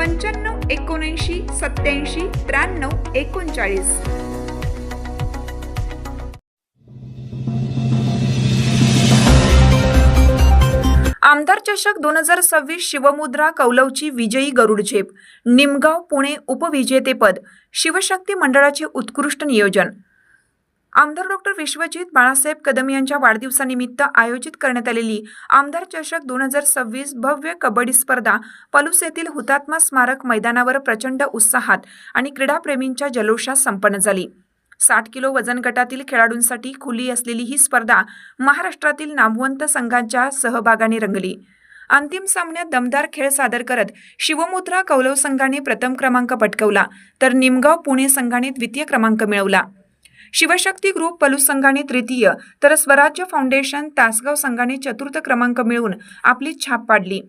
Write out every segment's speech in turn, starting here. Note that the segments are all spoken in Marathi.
पंच्याण्णव एकोणऐंशी सत्याऐंशी त्र्याण्णव एकोणचाळीस. आमदार चषक दोन हजार सव्वीस शिवमुद्रा कौलवची विजयी गरुड झेप निमगाव पुणे उपविजेतेपद. शिवशक्ती मंडळाचे उत्कृष्ट नियोजन. आमदार डॉक्टर विश्वजित बाळासाहेब कदम यांच्या वाढदिवसानिमित्त आयोजित करण्यात आलेली आमदार चषक दोन हजार सव्वीस भव्य कबड्डी स्पर्धा पलूस येथील हुतात्मा स्मारक मैदानावर प्रचंड उत्साहात आणि क्रीडाप्रेमींच्या जल्लोषात संपन्न झाली. साठ किलो वजन गटातील खेळाडूंसाठी खुली असलेली ही स्पर्धा महाराष्ट्रातील नामवंत संघांच्या सहभागाने रंगली. अंतिम सामन्यात दमदार खेळ सादर करत शिवमुद्रा कौलव संघाने प्रथम क्रमांक पटकवला तर निमगाव पुणे संघाने द्वितीय क्रमांक मिळवला. शिवशक्ती ग्रुप पलूस संघाने तृतीय तर स्वराज्य फाउंडेशन तासगाव संघाने चतुर्थ क्रमांक मिळवून आपली छाप पाडली.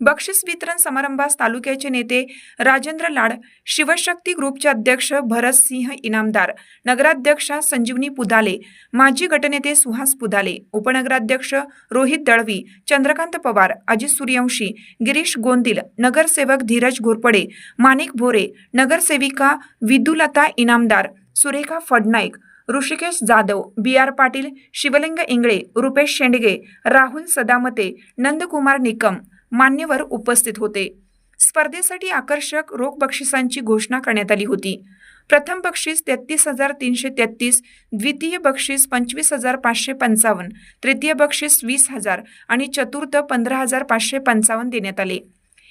बक्षीस वितरण समारंभास तालुक्याचे नेते राजेंद्र लाड शिवशक्ती ग्रुपचे अध्यक्ष भरत सिंह इनामदार नगराध्यक्षा संजीवनी पुदाले माजी गटनेते सुहास पुदाले उपनगराध्यक्ष रोहित दळवी चंद्रकांत पवार अजित सूर्यवंशी गिरीश गोंदिल नगरसेवक धीरज घोरपडे माणिक भोरे नगरसेविका विदुलता इनामदार सुरेखा फडनाईक ऋषिकेश जाधव बी आर पाटील शिवलिंग इंगळे रुपेश शेंडगे राहुल सदामते नंदकुमार निकम मान्यवर उपस्थित होते. स्पर्धेसाठी आकर्षक रोख बक्षिसांची घोषणा करण्यात आली होती. प्रथम बक्षीस तेहतीस हजार तीनशे तेहतीस द्वितीय बक्षीस पंचवीस हजार पाचशे पंचावन्न तृतीय बक्षीस वीस हजार आणि चतुर्थ पंधरा हजार पाचशे पंचावन्न देण्यात आले.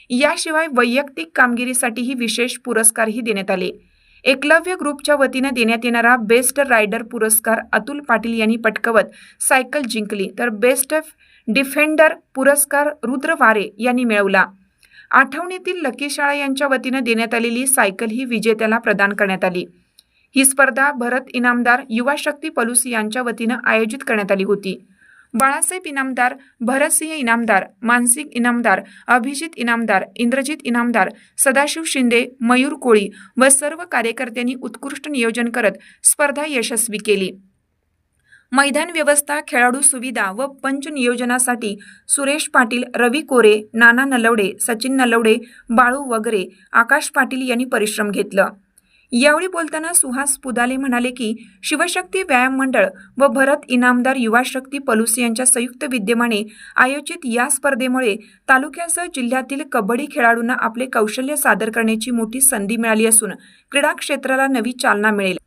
याशिवाय वैयक्तिक कामगिरीसाठीही विशेष पुरस्कारही देण्यात आले. एकलव्य ग्रुपच्या वतीने देण्यात येणारा बेस्ट रायडर पुरस्कार अतुल पाटील यांनी पटकवत सायकल जिंकली. तर बेस्ट डिफेंडर पुरस्कार रुद्र वारे यांनी मिळवला. आठवणीतील लकी शाळा यांच्या वतीनं देण्यात आलेली सायकल ही विजेत्याला प्रदान करण्यात आली. ही स्पर्धा भरत इनामदार युवा शक्ती पलुसी यांच्या वतीनं आयोजित करण्यात आली होती. बाळासाहेब इनामदार भरतसिंह इनामदार मानसिक इनामदार अभिजित इनामदार इंद्रजित इनामदार सदाशिव शिंदे मयूर कोळी व सर्व कार्यकर्त्यांनी उत्कृष्ट नियोजन करत स्पर्धा यशस्वी केली. मैदान व्यवस्था खेळाडू सुविधा व पंच नियोजनासाठी सुरेश पाटील रवी कोरे नाना नलवडे सचिन नलवडे बाळू वगरे आकाश पाटील यांनी परिश्रम घेतलं. यावेळी बोलताना सुहास पुदाले म्हणाले की शिवशक्ती व्यायाम मंडळ व भरत इनामदार युवा शक्ती पलुस यांच्या संयुक्त विद्यमाने आयोजित या स्पर्धेमुळे तालुक्यासह जिल्ह्यातील कबड्डी खेळाडूंना आपले कौशल्य सादर करण्याची मोठी संधी मिळाली असून क्रीडा क्षेत्राला नवी चालना मिळेल.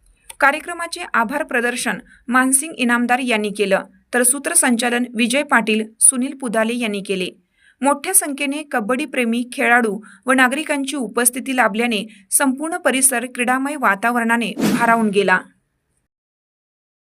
कार्यक्रमाचे आभार प्रदर्शन मानसिंग इनामदार यांनी केलं तर सूत्रसंचालन विजय पाटील सुनील पुदाले यांनी केले. मोठ्या संख्येने कबड्डीप्रेमी खेळाडू व नागरिकांची उपस्थिती लाभल्याने संपूर्ण परिसर क्रीडामय वातावरणाने भारावून गेला.